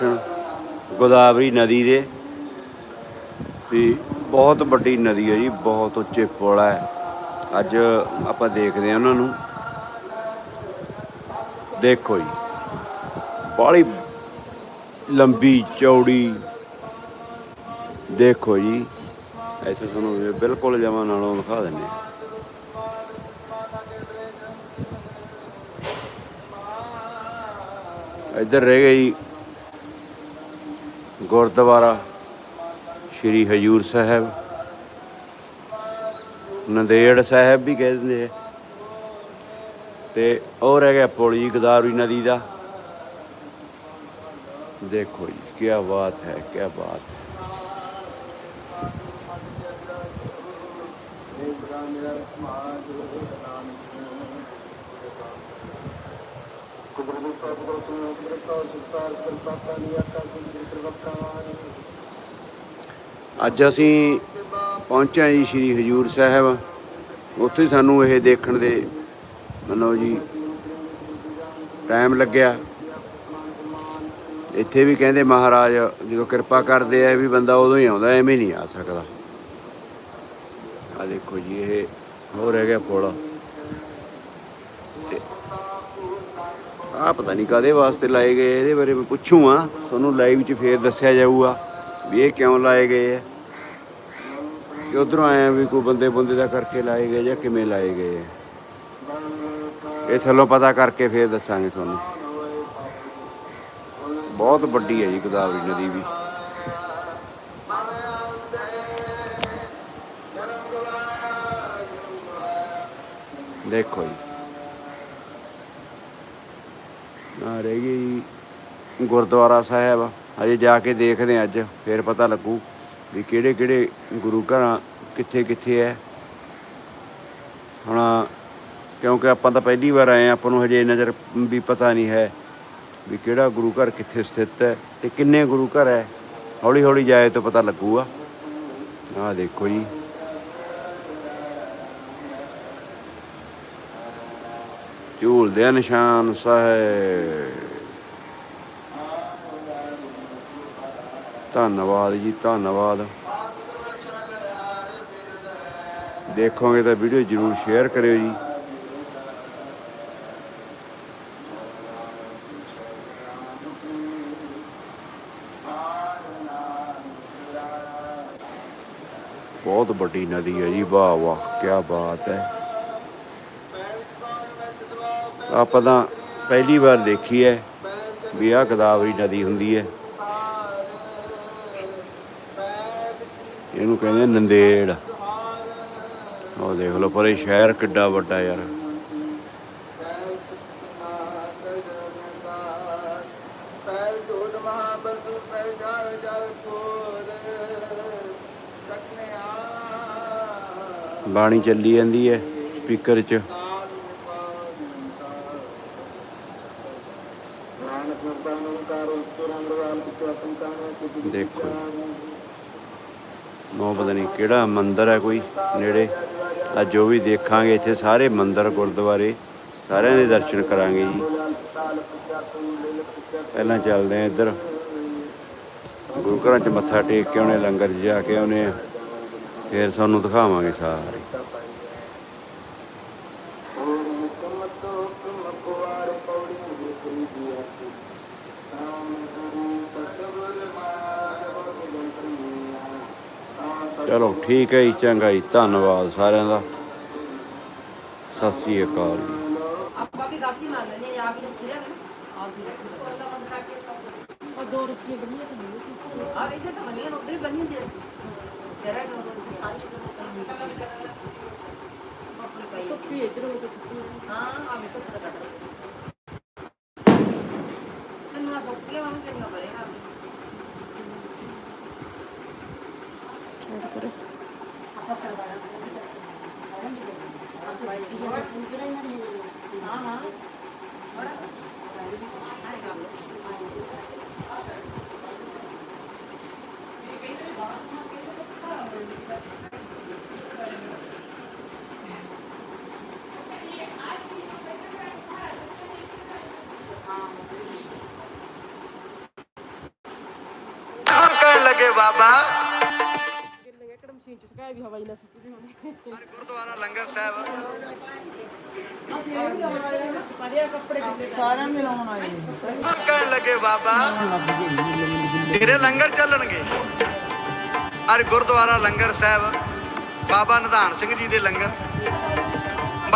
ਦਰਸ਼ਨ, ਗੋਦਾਵਰੀ ਨਦੀ ਦੇ। ਵੀ ਬਹੁਤ ਵੱਡੀ ਨਦੀ ਹੈ ਜੀ, ਬਹੁਤ ਉੱਚੇ ਪੁਲ ਹੈ। ਅੱਜ ਆਪਾਂ ਦੇਖਦੇ ਹਾਂ ਉਹਨਾਂ ਨੂੰ। ਦੇਖੋ ਜੀ, ਬਾਹਲੀ ਲੰਬੀ ਚੌੜੀ। ਦੇਖੋ ਜੀ, ਇੱਥੇ ਤੁਹਾਨੂੰ ਬਿਲਕੁਲ ਜਮਾਂ ਨਾਲੋਂ ਦਿਖਾ ਦਿੰਦੇ ਹਾਂ। ਇੱਧਰ ਰਹਿ ਗਈ ਗੁਰਦੁਆਰਾ ਸ਼੍ਰੀ ਹਜੂਰ ਸਾਹਿਬ। ਨੰਦੇੜ ਸਾਹਿਬ ਵੀ ਕਹਿ ਦਿੰਦੇ ਆ। ਤੇ ਉਹ ਰਹਿ ਗਿਆ ਪੁਲ ਜੀ ਗਦਾਵਰੀ ਨਦੀ ਦਾ। ਦੇਖੋ ਜੀ ਕੀ ਬਾਤ ਹੈ ਕੀ ਬਾਤ ਹੈ। ਅੱਜ ਅਸੀਂ ਪਹੁੰਚੇ ਜੀ ਸ਼੍ਰੀ ਹਜੂਰ ਸਾਹਿਬ। ਉੱਥੇ ਸਾਨੂੰ ਇਹ ਦੇਖਣ ਦੇ ਮੰਨੋ ਜੀ ਟਾਈਮ ਲੱਗਿਆ। ਇੱਥੇ ਵੀ ਕਹਿੰਦੇ ਮਹਾਰਾਜ, ਜਦੋਂ ਕਿਰਪਾ ਕਰਦੇ ਆ ਵੀ ਬੰਦਾ ਉਦੋਂ ਹੀ ਆਉਂਦਾ, ਐਵੇਂ ਨਹੀਂ ਆ ਸਕਦਾ। ਆ ਦੇਖੋ ਜੀ, ਇਹ ਹੋ ਰਹਿ ਗਿਆ ਪੁਲ ਆ ਪਤਾ ਨਹੀਂ ਕਾਦੇ ਵਾਸਤੇ ਲਾਏ ਗਏ ਇਹਦੇ ਬਾਰੇ ਮੈਂ ਪੁੱਛੂ ਆ ਤੁਹਾਨੂੰ ਲਾਈਵ 'ਚ ਫੇਰ ਦੱਸਿਆ ਜਾਊਗਾ ਵੀ ਇਹ ਕਿਉਂ ਲਾਏ ਗਏ ਆ। ਕਿ ਉਧਰੋਂ ਆਇਆ ਵੀ ਕੋਈ ਬੰਦੇ ਬੰਦੇ ਦਾ ਕਰਕੇ ਲਾਏ ਗਏ ਜਾਂ ਕਿਵੇਂ ਲਾਏ ਗਏ ਆ। ਇਹ ਥੱਲੋਂ ਪਤਾ ਕਰਕੇ ਫੇਰ ਦੱਸਾਂਗੇ ਤੁਹਾਨੂੰ। ਬਹੁਤ ਵੱਡੀ ਹੈ ਜੀ ਗੋਦਾਵਰੀ ਨਦੀ ਵੀ। ਦੇਖੋ ਜੀ। ਆ ਰਹਿ ਗਈ ਜੀ। ਗੁਰਦੁਆਰਾ ਸਾਹਿਬ, ਹਜੇ ਜਾ ਕੇ ਦੇਖਦੇ ਹਾਂ ਅੱਜ, ਫੇਰ ਪਤਾ ਲੱਗੂ ਵੀ ਕਿਹੜੇ ਕਿਹੜੇ ਗੁਰੂ ਘਰਾਂ ਕਿੱਥੇ ਕਿੱਥੇ ਹੈ। ਹੁਣ ਕਿਉਂਕਿ ਆਪਾਂ ਤਾਂ ਪਹਿਲੀ ਵਾਰ ਆਏ ਹਾਂ, ਆਪਾਂ ਨੂੰ ਹਜੇ ਨਜ਼ਰ ਵੀ ਪਤਾ ਨਹੀਂ ਹੈ ਵੀ ਕਿਹੜਾ ਗੁਰੂ ਘਰ ਕਿੱਥੇ ਸਥਿਤ ਹੈ ਤੇ ਕਿੰਨੇ ਗੁਰੂ ਘਰ ਹੈ। ਹੌਲੀ ਹੌਲੀ ਜਾਏ ਤਾਂ ਪਤਾ ਲੱਗੂਗਾ। ਆਹ ਦੇਖੋ ਜੀ। ਝੂਲਦੇ ਨਿਸ਼ਾਨ ਸਾਹਿਬ। ਧੰਨਵਾਦ ਜੀ, ਧੰਨਵਾਦ। ਦੇਖੋਗੇ ਤਾਂ ਵੀਡੀਓ ਜਰੂਰ ਸ਼ੇਅਰ ਕਰਿਓ ਜੀ। ਬਹੁਤ ਵੱਡੀ ਨਦੀ ਹੈ ਜੀ, ਵਾਹ ਵਾਹ ਕੀ ਬਾਤ ਹੈ। ਆਪਾਂ ਤਾਂ ਪਹਿਲੀ ਵਾਰ ਦੇਖੀ ਹੈ ਵੀ ਆਹ ਗੋਦਾਵਰੀ ਨਦੀ ਹੁੰਦੀ ਹੈ। ਇਹਨੂੰ ਕਹਿੰਦੇ ਨੰਦੇੜ। ਉਹ ਦੇਖ ਲਓ, ਪਰ ਇਹ ਸ਼ਹਿਰ ਕਿੱਡਾ ਵੱਡਾ ਯਾਰ। ਬਾਣੀ ਚੱਲੀ ਜਾਂਦੀ ਹੈ ਸਪੀਕਰ 'ਚ ਦੇਖੋ ਨੋ ਪਤਾ ਨਹੀਂ ਕਿਹੜਾ ਮੰਦਿਰ ਹੈ ਕੋਈ ਨੇੜੇ। ਅੱਜ ਜੋ ਵੀ ਦੇਖਾਂਗੇ, ਇੱਥੇ ਸਾਰੇ ਮੰਦਿਰ, ਗੁਰਦੁਆਰੇ, ਸਾਰਿਆਂ ਦੇ ਦਰਸ਼ਨ ਕਰਾਂਗੇ ਜੀ। ਪਹਿਲਾਂ ਚੱਲਦੇ ਆ ਇੱਧਰ। ਗੁਰੂ ਘਰਾਂ 'ਚ ਮੱਥਾ ਟੇਕ ਕੇ ਉਹਨੇ ਲੰਗਰ ਜਾ ਕੇ ਉਹਨੇ ਫਿਰ ਸਾਨੂੰ ਦਿਖਾਵਾਂਗੇ ਸਾਰੇ। ਚਲੋ ਠੀਕ ਹੈ ਜੀ ਚੰਗਾ ਜੀ ਧੰਨਵਾਦ ਸਾਰਿਆਂ ਦਾ। ਸਤਿ ਸ੍ਰੀ ਅਕਾਲ ਆਪਾਂ ਵੀ ਗੱਡੀ ਮਾਰ ਲੈਣੇ ਆ ਵੀ ਦੱਸਿਆ ਔਰ ਦੋ ਰਸੀਆਂ ਬਣੀਆਂ ਆ ਇੱਥੇ ਤਾਂ ਬਣੀਆਂ ਉੱਧਰ ਬਣੀਆਂ ਦੇ ਸੀ ਜਰਾ ਸਾਰੀ ਕੱਪੜੇ ਪਾਈ ਧੁੱਪੀ ਇਧਰ ਹੋ ਕੇ ਸੁੱਕੀ ਹਾਂ ਆ ਵੀ लगे बाबा? ਮਸ਼ੀਨ ਚ ਸੁਕਾਇਆ ਵੀ ਹਵਾ ਹੀ ਨਾ ਸੁੱਕਦੀ ਹੋਣੀ। ਗੁਰਦੁਆਰਾ ਲੰਗਰ ਸਾਹਿਬ। ਸਾਰਿਆਂ ਦੇ ਲਾਉਣ ਆਏ ਗੁਰ ਕਹਿਣ ਲੱਗੇ ਬਾਬਾ? ਤੇਰੇ ਲੰਗਰ ਚੱਲਣਗੇ। ਅਰ ਗੁਰਦੁਆਰਾ ਲੰਗਰ ਸਾਹਿਬ। ਬਾਬਾ ਨਿਧਾਨ ਸਿੰਘ ਜੀ ਦੇ ਲੰਗਰ।